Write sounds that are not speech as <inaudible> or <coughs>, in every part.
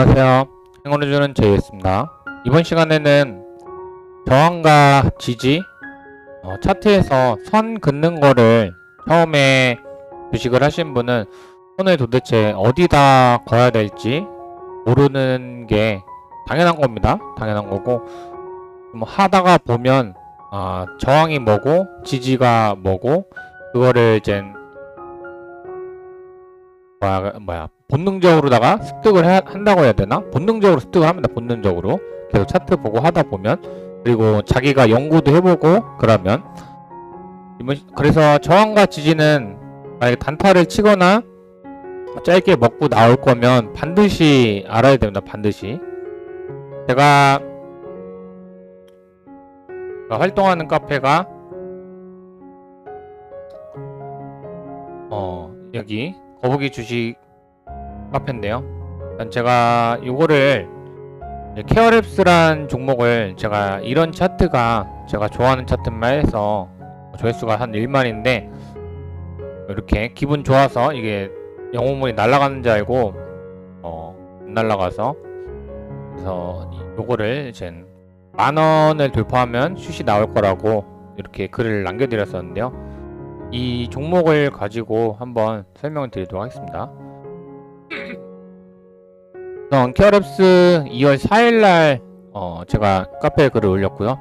안녕하세요. 행운을 주는 제이였습니다. 이번 시간에는 저항과 지지 어, 차트에서 선 긋는 거를 처음에 주식을 하신 분은 손을 도대체 어디다 거야 될지 모르는 게 당연한 겁니다. 당연한 거고 뭐 하다가 보면 아, 저항이 뭐고 지지가 뭐고 그거를 이제 뭐야, 뭐야 본능적으로다가 습득을 해- 한다고 해야 되나? 본능적으로 습득을 합니다. 본능적으로 계속 차트 보고 하다 보면 그리고 자기가 연구도 해보고 그러면 그래서 저항과 지지는 만약에 단타를 치거나 짧게 먹고 나올 거면 반드시 알아야 됩니다. 반드시 제가 활동하는 카페가 어 여기 거북이 주식 카페인데요. 제가 이제 케어랩스란 종목을 제가 이런 차트가 제가 좋아하는 차트만 해서 조회수가 한 1만인데 이렇게 기분 좋아서 이게 영웅물이 날아가는 줄 알고 어안 날아가서 그래서 이- 요거를 이제 만 원을 돌파하면 슛이 나올 거라고 이렇게 글을 남겨드렸었는데요. 이 종목을 가지고 한번 설명을 드리도록 하겠습니다. 우선 케어랩스 2월 4일날 어 제가 카페에 글을 올렸고요.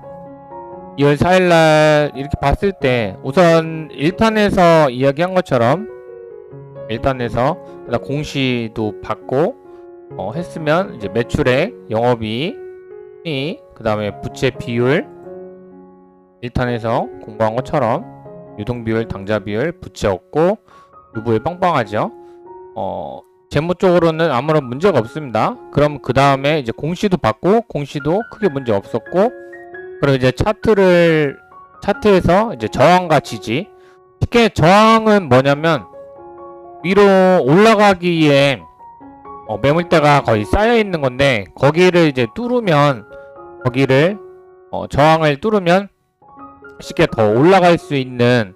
2월 4일날 이렇게 봤을 때 우선 1탄에서 이야기한 것처럼 1탄에서 공시도 받고 어 했으면 이제 매출액, 영업이익, 그 다음에 부채 비율 1탄에서 공부한 것처럼 유동 비율, 당자 비율, 부채 없고 유보에 빵빵하죠. 어 재무 쪽으로는 아무런 문제가 없습니다. 그럼 그 다음에 이제 공시도 받고 공시도 크게 문제 없었고 그리고 이제 차트를 차트에서 이제 저항과 지지 쉽게 저항은 뭐냐면 위로 올라가기에 어, 매물대가 거의 쌓여 있는 건데 거기를 이제 뚫으면 거기를 어, 저항을 뚫으면 쉽게 더 올라갈 수 있는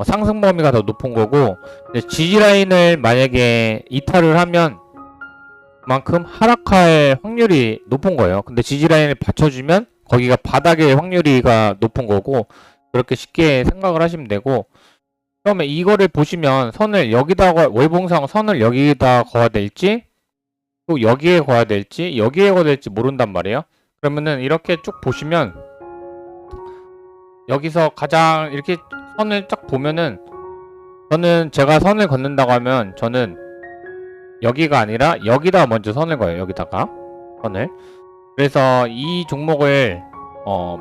어, 상승 범위가 더 높은 거고 근데 지지 라인을 만약에 이탈을 하면 그만큼 하락할 확률이 높은 거예요. 근데 지지 라인을 받쳐주면 거기가 바닥의 확률이가 높은 거고 그렇게 쉽게 생각을 하시면 되고 처음에 이거를 보시면 선을 여기다가 월봉상 선을 여기다 거야 될지 또 여기에 거야 될지 여기에 거야 될지 모른단 말이에요. 그러면은 이렇게 쭉 보시면 여기서 가장 이렇게 선을 쫙 보면은 저는 제가 선을 걷는다고 하면 저는 여기가 아니라 여기다 먼저 선을 거예요. 여기다가 선을. 그래서 이 종목을 어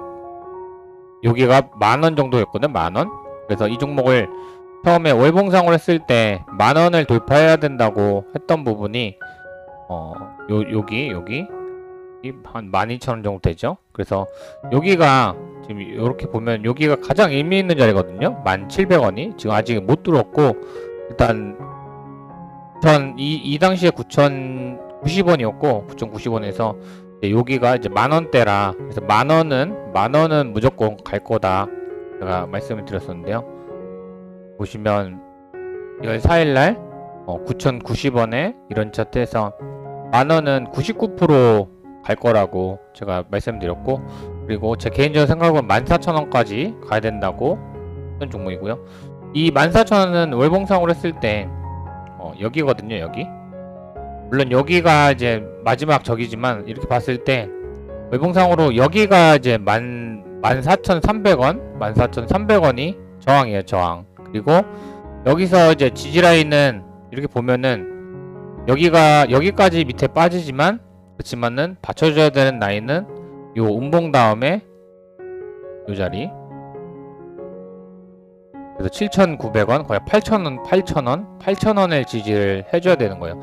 여기가 만원 정도였거든. 만 원. 그래서 이 종목을 처음에 월봉상으로 했을 때 만 원을 돌파해야 된다고 했던 부분이 어 요 여기 여기 이 한 12,000원 정도 되죠. 그래서 여기가 지금 이렇게 보면 여기가 가장 의미 있는 자리거든요. 1,700원이 지금 아직 못 들어왔고 일단 전 이 이 당시에 9,090원이었고 9,090원에서 여기가 이제 만 원대라 그래서 만 원은 만 원은 무조건 갈 거다 제가 말씀을 드렸었는데요. 보시면 2월 4일날 어, 9,090원에 이런 차트에서 만 원은 99% 갈 거라고 제가 말씀드렸고 그리고 제 개인적인 생각은 14,000원까지 가야 된다고 했던 종목이고요. 이 14,000원은 월봉상으로 했을 때 어, 여기거든요, 여기. 물론 여기가 이제 마지막 적이지만 이렇게 봤을 때 월봉상으로 여기가 이제 만 14,300원, 14,300원이 저항이에요, 저항. 그리고 여기서 이제 지지 라인은 이렇게 보면은 여기가 여기까지 밑에 빠지지만 그렇지만은 받쳐줘야 되는 라인은 요 음봉 다음에 요 자리. 그래서 7,900원 거의 8,000원 8,000원 8,000원을 지지를 해줘야 되는 거예요.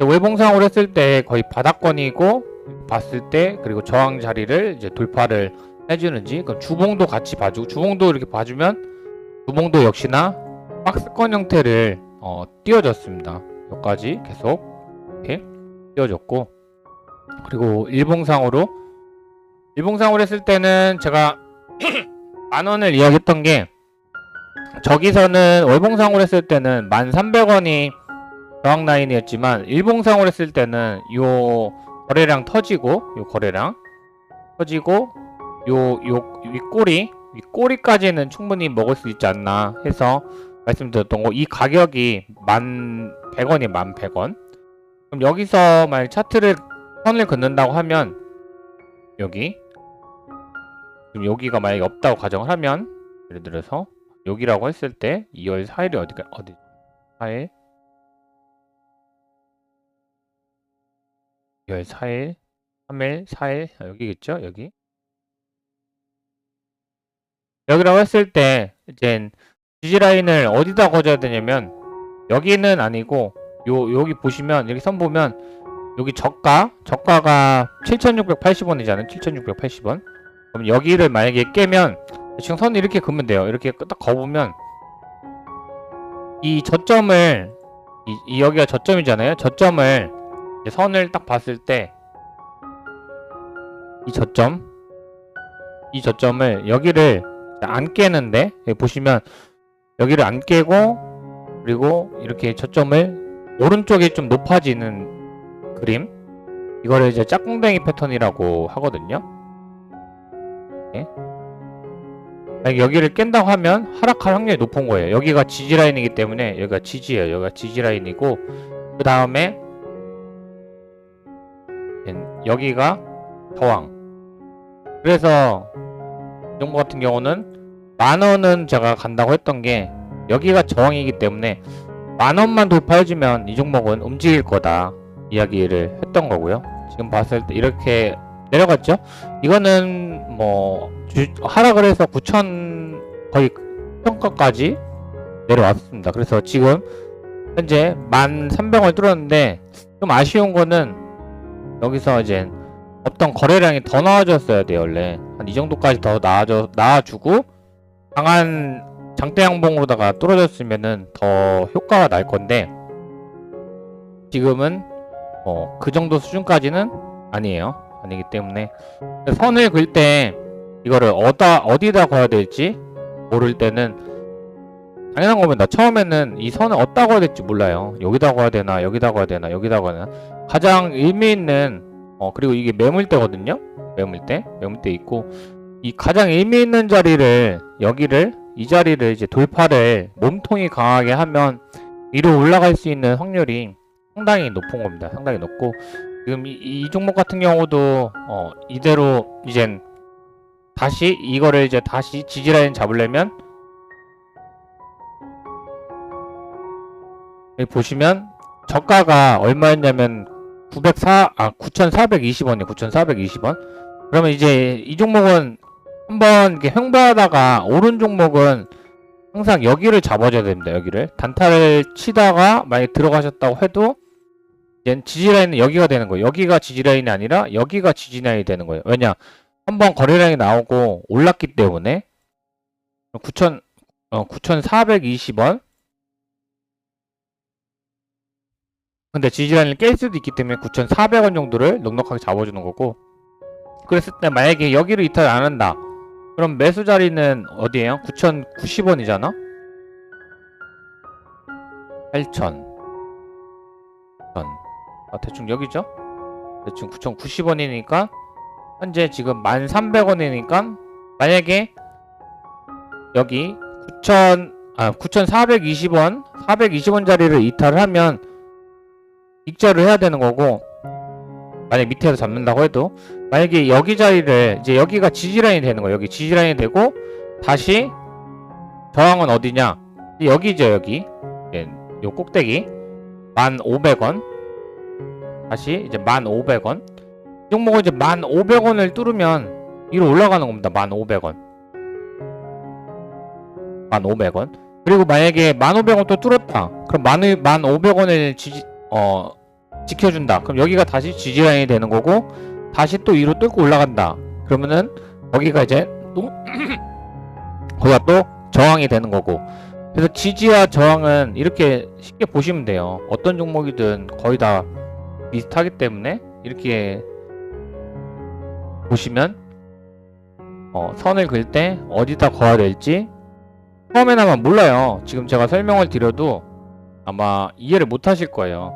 외봉상으로 했을 때 거의 바닥권이고 봤을 때 그리고 저항 자리를 이제 돌파를 해주는지 그럼 주봉도 같이 봐주고 주봉도 이렇게 봐주면 주봉도 역시나 박스권 형태를 어, 띄워줬습니다. 여기까지 계속 이렇게 띄워줬고 그리고 일봉상으로. 일봉상으로 했을 때는 제가 <clears throat> 만 원을 이야기했던 게 저기서는 월봉상으로 했을 때는 1,300원이 저항 라인이었지만 일봉상으로 했을 때는 요 거래량 터지고 요 거래량 터지고 요 요 윗꼬리 윗꼬리까지는 충분히 먹을 수 있지 않나 해서 말씀드렸던 거. 이 가격이 만 100원이 만 100원. 그럼 여기서 만약 차트를 선을 긋는다고 하면 여기 지금 여기가 만약에 없다고 가정을 하면 예를 들어서 여기라고 했을 때 2월 4일이 어디가 어디 4일? 2월 4일 3일 4일? 아, 여기겠죠? 여기? 여기라고 했을 때 이제 지지 라인을 어디다 거줘야 되냐면 여기는 아니고 요 여기 보시면 여기 선 보면 여기 저가 저가가 7,680원이잖아요. 7,680원. 그럼 여기를 만약에 깨면 지금 선 이렇게 긋면 돼요. 이렇게 딱 거보면 이 저점을 이, 이 여기가 저점이잖아요. 저점을 선을 딱 봤을 때 이 저점 이 저점을 여기를 안 깨는데 여기 보시면 여기를 안 깨고 그리고 이렇게 저점을 오른쪽에 좀 높아지는 그림? 이거를 이제 짝꿍댕이 패턴이라고 하거든요. 네. 여기를 깬다고 하면 하락할 확률이 높은 거예요. 여기가 지지 라인이기 때문에 여기가 지지예요. 여기가 지지 라인이고 그 다음에 여기가 저항. 그래서 이 정도 같은 경우는 만 원은 제가 간다고 했던 게 여기가 저항이기 때문에 만 원만 돌파해주면 이 종목은 움직일 거다 이야기를 했던 거고요. 지금 봤을 때 이렇게 내려갔죠? 이거는 뭐 주, 하락을 해서 9천 거의 평가까지 내려왔습니다. 그래서 지금 현재 1,300원 뚫었는데 좀 아쉬운 거는 여기서 이제 어떤 거래량이 더 나아졌어야 돼요 원래 한 이 정도까지 더 나아져 나아주고 강한 장대 양봉으로다가 뚫어졌으면은 더 효과가 날 건데 지금은 뭐그 정도 수준까지는 아니에요. 아니기 때문에. 선을 긋을 때 이거를 어디다 어디다 걸어야 될지 모를 때는 당연한 겁니다 처음에는 이 선을 어디다 걸어야 될지 몰라요. 여기다 걸어야 되나 여기다 걸어야 되나 여기다 걸어야 되나. 가장 의미 있는 어 그리고 이게 매물대거든요. 매물대 매물대 있고. 이 가장 의미 있는 자리를 여기를 이 자리를 이제 돌파를 몸통이 강하게 하면 위로 올라갈 수 있는 확률이 상당히 높은 겁니다 상당히 높고 지금 이, 이 종목 같은 경우도 어 이대로 이젠 다시 이거를 이제 다시 지지라인 잡으려면 여기 보시면 저가가 얼마였냐면 904, 아, 9,420원이에요. 9,420원. 그러면 이제 이 종목은 한번 이렇게 횡보하다가 오른 종목은 항상 여기를 잡아줘야 됩니다. 여기를 단타를 치다가 만약 들어가셨다고 해도 이제 지지라인은 여기가 되는 거예요. 여기가 지지라인이 아니라 여기가 지지라인이 되는 거예요. 왜냐? 한번 거래량이 나오고 올랐기 때문에 9,000 어, 9,420원 근데 지지라인을 깰 수도 있기 때문에 9,400원 정도를 넉넉하게 잡아주는 거고 그랬을 때 만약에 여기를 이탈 안 한다 그럼 매수 자리는 어디에요? 9,090원이잖아 8,000 아, 대충 여기죠? 대충 9,090원이니까 현재 지금 1,300원이니까 만약에 여기 9,000 아, 9,420원 420원 자리를 이탈을 하면 익절을 해야 되는 거고 만약 밑에서 잡는다고 해도 만약에 여기 자리를 이제 여기가 지지라인이 되는 거예요. 여기 지지라인이 되고 다시 저항은 어디냐? 여기죠 여기. 예, 요 꼭대기. 1,500원 다시 이제 1,500원 이 종목은 이제 1,500원을 뚫으면 위로 올라가는 겁니다 1,500원 1,500원 그리고 만약에 1,500원 또 뚫었다 그럼 1,500원을 지지 어 지켜준다. 그럼 여기가 다시 지지라인이 되는 거고 다시 또 위로 뚫고 올라간다. 그러면은 여기가 이제 또 <coughs> 거기가 또 저항이 되는 거고 그래서 지지와 저항은 이렇게 쉽게 보시면 돼요. 어떤 종목이든 거의 다 비슷하기 때문에 이렇게 보시면 어, 선을 긋을 때 어디다 거야 될지 처음에는 아마 몰라요. 지금 제가 설명을 드려도 아마 이해를 못 하실 거예요.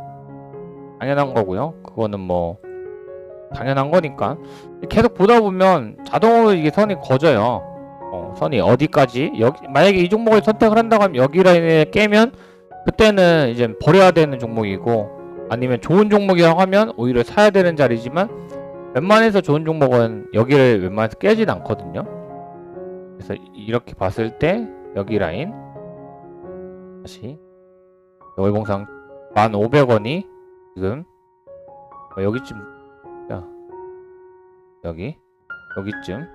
당연한 거고요. 그거는 뭐 당연한 거니까 계속 보다 보면 자동으로 이게 선이 거져요. 어, 선이 어디까지 여기 만약에 이 종목을 선택을 한다고 하면 여기 라인에 깨면 그때는 이제 버려야 되는 종목이고 아니면 좋은 종목이라고 하면 오히려 사야 되는 자리지만 웬만해서 좋은 종목은 여기를 웬만해서 깨진 않거든요. 그래서 이렇게 봤을 때 여기 라인 다시 월봉상 1,500원이 지금 어, 여기쯤 야 여기 여기쯤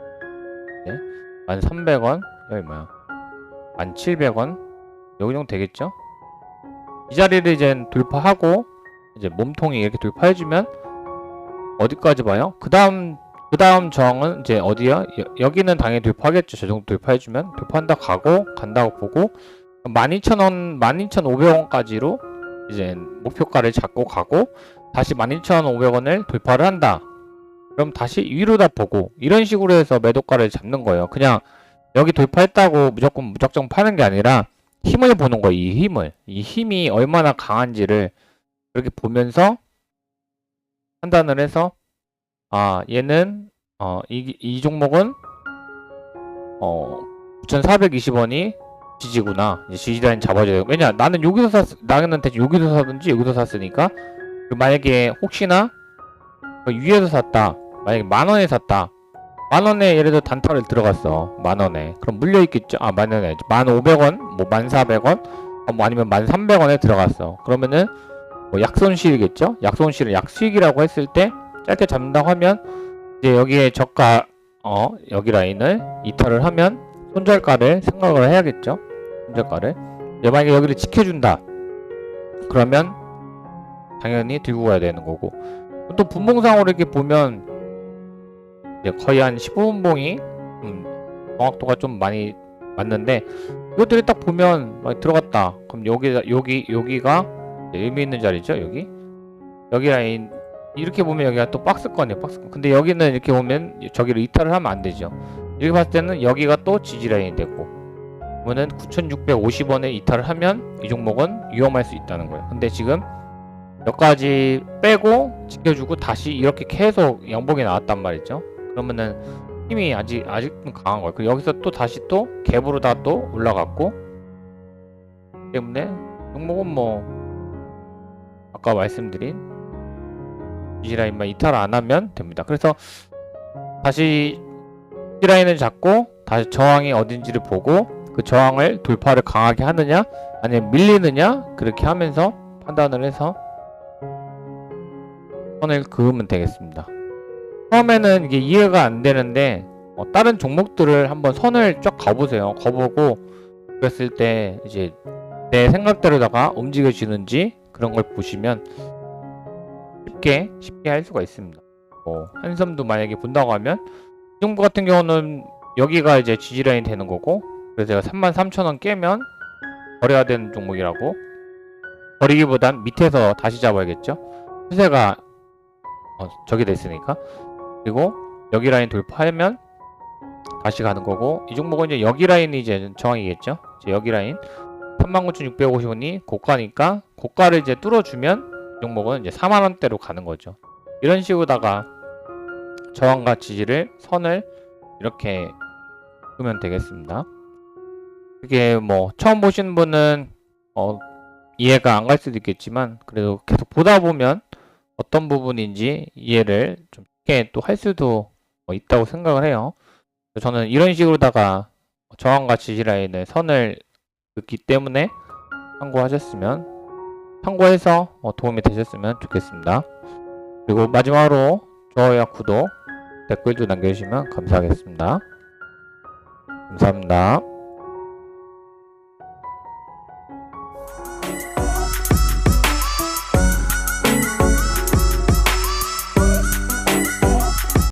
네. 1,300원 여기 뭐야 1,700원 여기 정도 되겠죠? 이 자리를 이제 돌파하고 이제 몸통이 이렇게 돌파해주면 어디까지 봐요? 그 다음 그 다음 저항은 이제 어디야? 여, 여기는 당연히 돌파하겠죠. 저 정도 돌파해주면 돌파한다 가고 간다고 보고 12,000원, 12,500원까지로 이제 목표가를 잡고 가고 다시 12,500원을 돌파를 한다. 그럼 다시 위로다 보고 이런 식으로 해서 매도가를 잡는 거예요. 그냥 여기 돌파했다고 무조건 무작정 파는 게 아니라 힘을 보는 거예요. 이 힘을. 이 힘이 얼마나 강한지를 그렇게 보면서 판단을 해서 아 얘는 어, 이, 이 종목은 어 9,420원이 지지구나. 이제 지지 라인 잡아줘야 돼 왜냐 나는 여기서 샀 나는 대충 여기서 사든지 여기서 샀으니까. 그 만약에 혹시나 그 위에서 샀다. 만약에 만 원에 샀다. 만 원에 예를 들어 단타를 들어갔어. 만 원에. 그럼 물려 있겠죠? 아 만 원에. 만 오백 원뭐 만 사백 원? 어, 뭐 아니면 만 삼백 원에 들어갔어. 그러면은 뭐 약손실이겠죠? 약손실은 약수익이라고 했을 때 짧게 잡는다고 하면 이제 여기에 저가 어 여기 라인을 이탈을 하면 손절가를 생각을 해야겠죠? 손절가를. 이제 만약에 여기를 지켜준다. 그러면 당연히 들고 가야 되는 거고. 또 분봉상으로 이렇게 보면 이제 거의 한 15분봉이 음, 정확도가 좀 많이 맞는데 이것들이 딱 보면 들어갔다. 그럼 여기 여기 여기가 의미 있는 자리죠 여기? 여기 라인 이렇게 보면 여기가 또 박스권이에요 박스권. 근데 여기는 이렇게 보면 저기를 이탈을 하면 안 되죠. 이렇게 봤을 때는 여기가 또 지지 라인이 되고 그러면은 9650원에 이탈을 하면 이 종목은 위험할 수 있다는 거예요. 근데 지금 여기까지 빼고 지켜주고 다시 이렇게 계속 양봉이 나왔단 말이죠. 그러면은 힘이 아직 아직은 강한 거예요. 그리고 여기서 또 다시 또 갭으로 다 또 올라갔고 때문에 종목은 뭐 아까 말씀드린 지지라인만 이탈 안 하면 됩니다. 그래서 다시 지지라인을 잡고 다시 저항이 어딘지를 보고 그 저항을 돌파를 강하게 하느냐 아니면 밀리느냐 그렇게 하면서 판단을 해서 선을 그으면 되겠습니다. 처음에는 이게 이해가 안 되는데 어, 다른 종목들을 한번 선을 쫙 가보세요. 가보고 그랬을 때 이제 내 생각대로다가 움직여지는지 그런 걸 보시면 쉽게 쉽게 할 수가 있습니다. 뭐 한섬도 만약에 본다고 하면 이 정도 같은 경우는 여기가 이제 지지 라인 되는 거고 그래서 제가 33,000원 깨면 버려야 되는 종목이라고 버리기보단 밑에서 다시 잡아야겠죠. 추세가 어, 저기 됐으니까 그리고 여기 라인 돌파하면 다시 가는 거고 이 종목은 이제 여기 라인이 이제 정황이겠죠. 이제 여기 라인 39,650원이 고가니까 고가를 이제 뚫어주면 이 종목은 이제 4만 원대로 가는 거죠. 이런 식으로다가 저항과 지지를 선을 이렇게 끄면 되겠습니다. 이게 뭐 처음 보시는 분은 어 이해가 안 갈 수도 있겠지만 그래도 계속 보다 보면 어떤 부분인지 이해를 좀 쉽게 또 할 수도 뭐 있다고 생각을 해요. 저는 이런 식으로다가 저항과 지지 라인을 선을 긋기 때문에 참고하셨으면 참고해서 어, 도움이 되셨으면 좋겠습니다. 그리고 마지막으로 좋아요와 구독, 댓글도 남겨주시면 감사하겠습니다. 감사합니다.